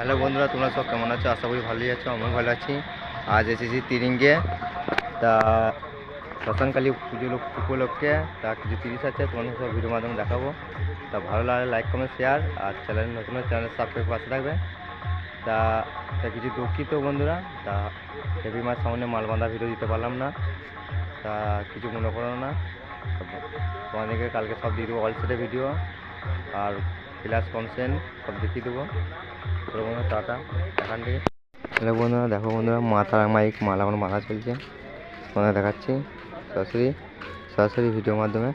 Hello বন্ধুরা, তোমরা সব কেমন আছো? আশা করি ভালোই আছো, আমিও ভালো আছি। আজ এসেছি তিরিঙ্গে। তা শ্মশানকালী পুজো লোক- উপলক্ষে, তা কিছু তিরিশ আছে, তোমাদের সব ভিডিওর মাধ্যমে দেখাবো। তা ভালো লাগলে লাইক কমেন্ট শেয়ার আর চ্যানেল নতুন চ্যানেল সাবস্ক্রাইব পাশে থাকবে। তা তা কিছু দুঃখিত বন্ধুরা, তা হেভি মাছ সামনে মাল বাঁধা ভিডিও দিতে পারলাম না। তা কিছু মনে করো না। তোমাদেরকে কালকে সব দিয়ে দেবো অল সেটের ভিডিও আর ক্লাস কনসেন্ট সব দেখিয়ে দেবো। চলো বন্ধুরা টাটা এখান থেকে। হ্যালো বন্ধুরা দেখো বন্ধুরা মাথা মাইক মালা আমার মাথা চলছে। তোমাদের দেখাচ্ছি সরাসরি সরাসরি ভিডিওর মাধ্যমে।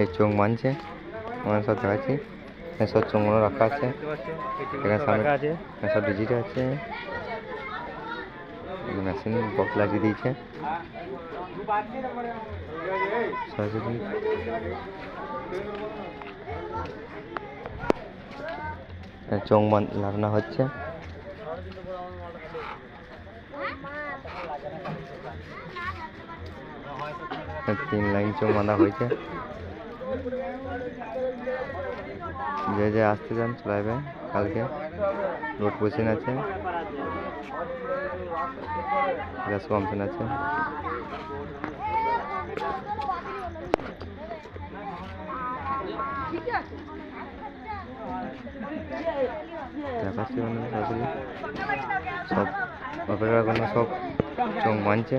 এই চোখ মানছে তোমাদের সব দেখাচ্ছি। এখানে সব চোখগুলো রাখা আছে। এখানে সামনে সব ডিজিট আছে। মেশিন বক্স লাগিয়ে দিয়েছে। সরাসরি। বান- লাগানো হচ্ছে। তিন লাইন চোখ বাঁধা হয়েছে। যে যে আসতে চান, চলে কালকে। রোড পোজিশন আছে। গ্যাস কমশন আছে। সরাসরি সব মানছে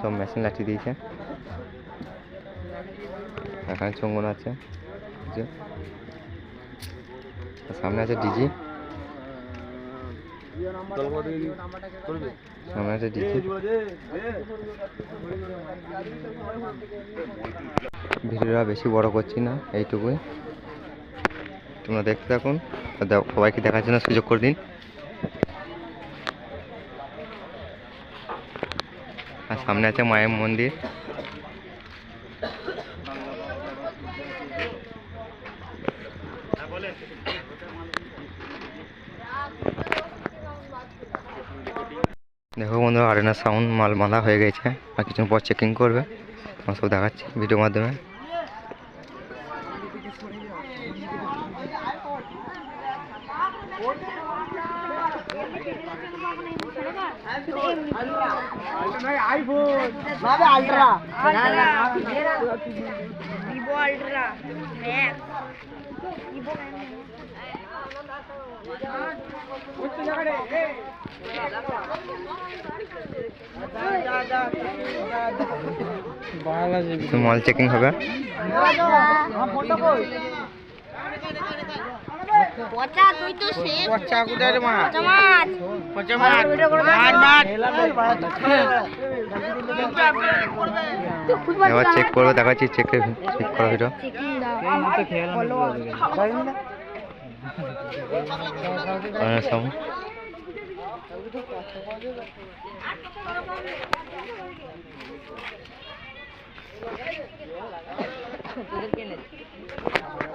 সব মেশিন লাগিয়ে দিয়েছে। এখানে চঙ্গন আছে। সামনে আছে ডিজি ভিডিওটা বেশি বড় করছি না, এইটুকুই। তোমরা দেখতে থাকুন সবাইকে দেখার জন্য সুযোগ করে দিন। আর সামনে আছে মায়ের মন্দির। দেখো বন্ধু আরেনা সাউন্ড মাল বাঁধা হয়ে গেছে। আর কিছুক্ষণ পর চেকিং করবে। তোমার সব দেখাচ্ছি ভিডিওর মাধ্যমে। तो नहीं चेकिंग होगा। পচা তুই তো শেষ। পচা কোথায় মা? পচা পচা মাছ। এবার চেক করবে দেখাচ্ছি চেকে চেক করা ভিডিও। সাউন্ড